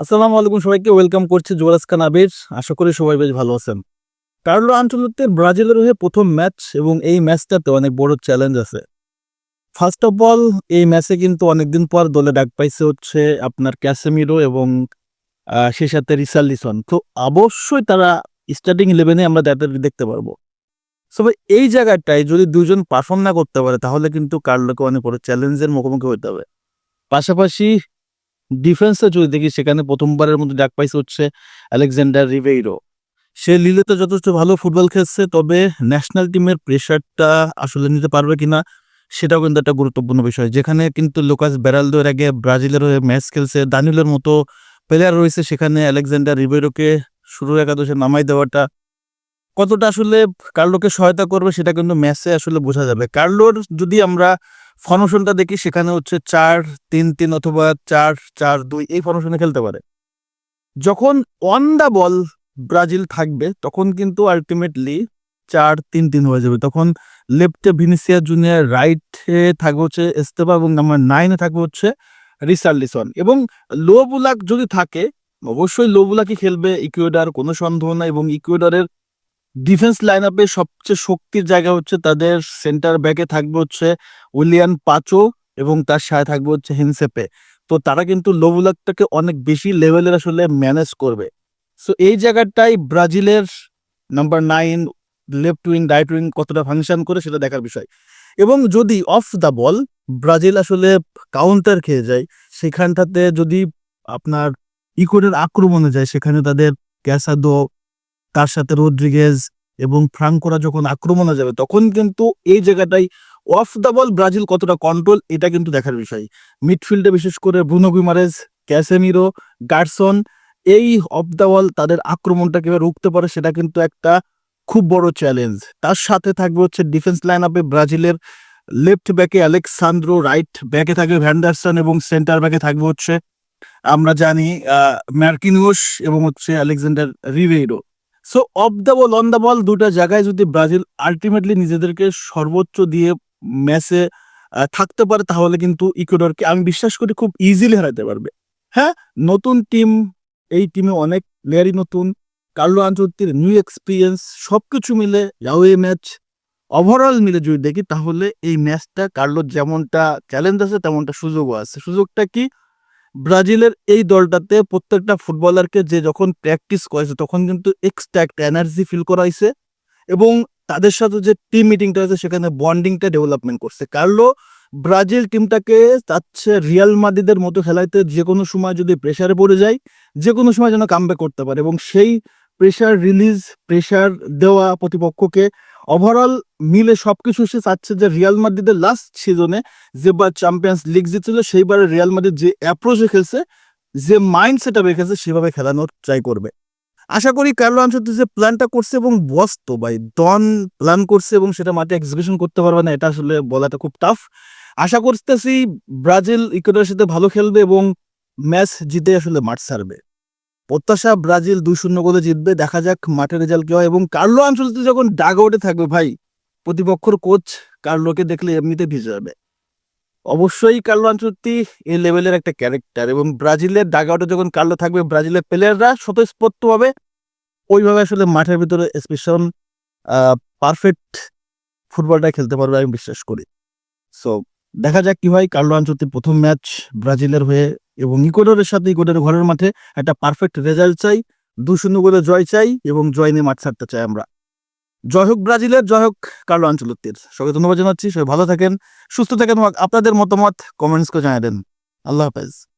আসসালামু আলাইকুম সবাইকে ওয়েলকাম করছি জুয়ারাজ খান আবির। আশা করি সবাই বেশ ভালো আছেন। কার্লো আঞ্চলতের ব্রাজিলের হয়ে প্রথম ম্যাচ এবং এই ম্যাচটাতে অনেক বড় চ্যালেঞ্জ আছে। ফার্স্ট অফ অল এই ম্যাচে কিন্তু অনেকদিন পর দলে ডাক পাইছে হচ্ছে আপনার ক্যাসেমিরো এবং সেই সাথে রিসার্লিসন। তো অবশ্যই তারা স্টার্টিং ইলেভেনে আমরা তাদের দেখতে পারব। তবে এই জায়গাটায় যদি দুজন পারফর্ম না করতে পারে, তাহলে কিন্তু কার্লোকে অনেক বড় চ্যালেঞ্জের মুখোমুখি হতে হবে। পাশাপাশি ডিফেন্সে যদি দেখি, সেখানে প্রথমবারের মধ্যে ডাক পাইছে হচ্ছে আলেকজান্ডার রিভেইরো সে লিলেতে যথেষ্ট ভালো ফুটবল খেলছে, তবে ন্যাশনাল টিমের প্রেশারটা আসলে নিতে পারবে কিনা, সেটাও কিন্তু একটা গুরুত্বপূর্ণ বিষয়। যেখানে কিন্তু লোকাস বেরালদো এর আগে ব্রাজিলের হয়ে ম্যাচ খেলছে দানিলের মতো প্লেয়ার রয়েছে সেখানে আলেকজান্ডার রিভেইরোকে শুরু একাদশে নামাই দেওয়াটা। কতটা আসলে কার্লোকে সহায়তা করবে, সেটা কিন্তু ম্যাচে আসলে বোঝা যাবে। কার্লোর যদি আমরা ফর্মেশনটা দেখি সেখানে হচ্ছে চার, তিন তিন অথবা চার চার, দুই, এই ফর্মেশনে খেলতে পারে। যখন অন দ্য বল ব্রাজিল থাকবে, তখন কিন্তু আলটিমেটলি চার, তিন তিন হয়ে যাবে। তখন লেফটে ভিনিসিয়া জুনিয়র, রাইটে থাকবে হচ্ছে এস্তেবা এবং নাম্বার নাইনে থাকবে হচ্ছে রিসার্লিসন এবং লো বুলাক যদি থাকে, অবশ্যই লো বুলাকই খেলবে, ইকুয়েডার কোনো সন্দেহ নাই এবং ইকুয়েডারের ডিফেন্স লাইন আপে সবচেয়ে শক্তির জায়গা হচ্ছে তাদের সেন্টার ব্যাকে থাকবে হচ্ছে উইলিয়ান পাচো এবং তার সাথে থাকবে হচ্ছে হিনসেপে। তো তারা কিন্তু লোবুলাকটাকে অনেক বেশি লেভেলের আসলে ম্যানেজ করবে। সো এই জায়গাটাই ব্রাজিলের number nine left wing right wing কতটা ফাংশন করে সেটা দেখার বিষয়। এবং যদি অফ দ্য বল ব্রাজিল আসলে কাউন্টার খেয়ে যায়, সেখানটাতে যদি আপনার ইকোডের আক্রমণে যায়, সেখানে তাদের ক্যাসাদো তার সাথে রোদ্রিগেজ এবং ফ্রাঙ্কোরা যখন আক্রমণে যাবে, তখন কিন্তু এই জায়গাটাই অফ দ্য বল ব্রাজিল কতটা কন্ট্রোল এটা কিন্তু দেখার বিষয়। মিডফিল্ডে বিশেষ করে ব্রুনো গুইমারেজ ক্যাসেমিরো গার্সন এই অফ দ্য বল তাদের আক্রমণটা কীভাবে রুখতে পারে, সেটা কিন্তু একটা খুব বড় চ্যালেঞ্জ তার সাথে থাকবে হচ্ছে ডিফেন্স লাইন আপে ব্রাজিলের লেফট ব্যাকে অ্যালেক্সান্দ্রো রাইট ব্যাকে থাকবে ভ্যান্ডারসন এবং সেন্টার ব্যাকে থাকবে হচ্ছে, আমরা জানি ম্যার্কিনিউস এবং হচ্ছে Alexander রিভেইরো so off the ball on the ball দুটা জায়গায় যদি ব্রাজিল আলটিমেটলি নিজেদেরকে সর্বোচ্চ দিয়ে ম্যাচে থাকতে পারে, তাহলে কিন্তু ইকুয়েডরকে, আমি বিশ্বাস করি, খুব ইজিলি হারাতে পারবে। হ্যাঁ? নতুন টিম এই টিমে অনেক প্লেয়ারই নতুন। কার্লো আঞ্চলিকের নিউ এক্সপিরিয়েন্স সব কিছু মিলে যাওয়ে ম্যাচ ওভারঅল মিলে যদি দেখি, তাহলে এই ম্যাচটা কার্লোর যেমনটা চ্যালেঞ্জ আছে, তেমনটা সুযোগও আছে। সুযোগটা কি? ব্রাজিলের এই দলটাতে প্রত্যেকটা ফুটবলারকে যে যখন প্র্যাকটিস করেছে তখন কিন্তু এক্সট্রা একটা এনার্জি ফিল করাইছে এবং তাদের সাথে যে টিম মিটিংটা হয়েছে, সেখানে বন্ডিংটা ডেভেলপমেন্ট করছে। কার্লো ব্রাজিল টিমটাকে চাচ্ছে রিয়াল মাদিদের মতো খেলাইতে যে কোনো সময় যদি প্রেসারে পড়ে যায় যে কোনো সময় যেন কামব্যাক করতে পারে এবং সেই প্রেসার রিলিজ প্রেসার দেওয়া প্রতিপক্ষকে ওভারঅল মিলে সবকিছু সে চাচ্ছে যে রিয়াল মাদ্রিদের লাস্ট সিজনে যেবার চ্যাম্পিয়ন্স লিগ জিতছিল সেইবারে রিয়াল মাদ্রিদ যে অ্যাপ্রোচে খেলছে, যে মাইন্ড সেট রেখেছে সেভাবে খেলানোর ট্রাই করবে। আশা করি কার্লো আনসেলতি যে প্ল্যানটা করছে এবং বস তো ভাই ডন প্ল্যান করছে এবং সেটা মাঠে এক্সিকিউশন করতে পারবে না, এটা আসলে বলাটা খুব টাফ আশা করতেছি ব্রাজিল ইকুয়েডারের সাথে ভালো খেলবে এবং ম্যাচ জিতে আসলে মাঠ ছাড়বে। প্রত্যাশা ব্রাজিল দুই শূন্য গোলে জিতবে। দেখা যাক মাঠের রেজাল্ট কি হয়। এবং কার্লো আনসেলতি যখন ডাগ আউটে থাকবে ভাই, প্রতিপক্ষর কোচ কার্লোকে দেখলে এমনিতে ভিজে যাবে। অবশ্যই কার্লো আনচুর্তি এই লেভেলের একটা ক্যারেক্টার এবং ব্রাজিলের ডাগ আউটে যখন কার্লো থাকবে, ব্রাজিলের প্লেয়াররা স্বতঃস্ফূর্তভাবে ওইভাবে আসলে মাঠের ভিতরে স্পেশাল পারফেক্ট ফুটবলটা খেলতে পারবে আমি বিশ্বাস করি। সো দেখা যাক কি হয়। কার্লো আনচুর্তির প্রথম ম্যাচ ব্রাজিলের হয়ে এবং ইকোডরের সাথে ইকোডরের ঘরের মাঠে একটা পারফেক্ট রেজাল্ট চাই। দু শূন্য করে জয় চাই এবং জয় নিয়ে মাঠ ছাড়তে চাই আমরা। জয় হোক ব্রাজিলের, জয় হোক কার্লো আঞ্চলত্বের সবাই ধন্যবাদ জানাচ্ছি, সবাই ভালো থাকেন, সুস্থ থাকেন আপনাদের মতামত কমেন্টস করে জানিয়ে দেন। আল্লাহ হাফেজ।